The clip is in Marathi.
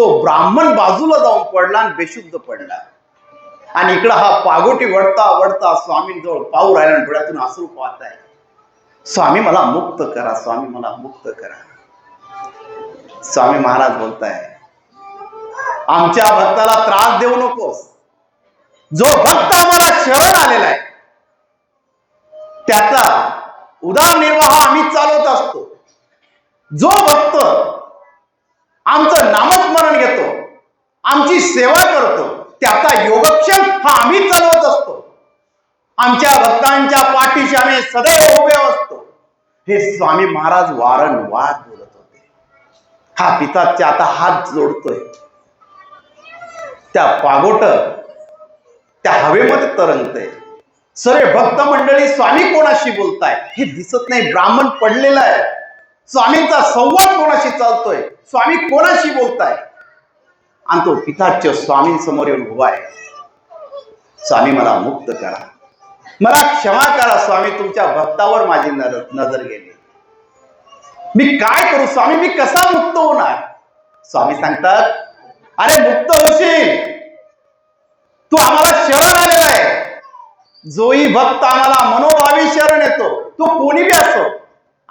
तो ब्राह्मण बाजूला जाऊन पडला आणि बेशुद्ध पडला. आणि इकडं हा पागोटी वडता वडता स्वामींजवळ पाहू राहिला आणि डोळ्यातून आसरू पाहत आहे. स्वामी मला मुक्त करा स्वामी मला मुक्त करा. स्वामी महाराज बोलताय आमच्या भक्ताला त्रास देऊ नकोस. जो भक्त आम्हाला शरण आलेला आहे त्याचा उदारनिर्वाह आम्ही चालवत असतो. जो भक्त आमची सेवा करतो. त्याचा योगक्षेम हा आम्ही चालवत असतो. आमच्या भक्तांच्या पाठीशी आम्ही सदैव उभे असतो. हे स्वामी महाराज वारंवार बोलत होते. हा पिताच्या आता हात जोडतोय. त्या पागोट त्या हवेमध्ये तरंगतय. सरे भक्त मंडळी स्वामी कोणाशी बोलताय? हे दिसत नाही. ब्राह्मण पडलेला आहे. स्वामींचा संवाद कोणाशी चालतोय? स्वामी कोणाशी बोलताय? आणि तो पिताच्य स्वामी समोर येऊन उभा आहे. स्वामी मला मुक्त करा. मला क्षमा करा स्वामी. तुमच्या भक्तावर माझी नजर गेली. मी काय करू स्वामी? मी कसा मुक्त होणार? स्वामी सांगतात अरे मुक्त होशील. तू आम्हाला शरण आलेला आहे. जोही भक्त आम्हाला मनोभावी शरण येतो. तो कोणी बी असो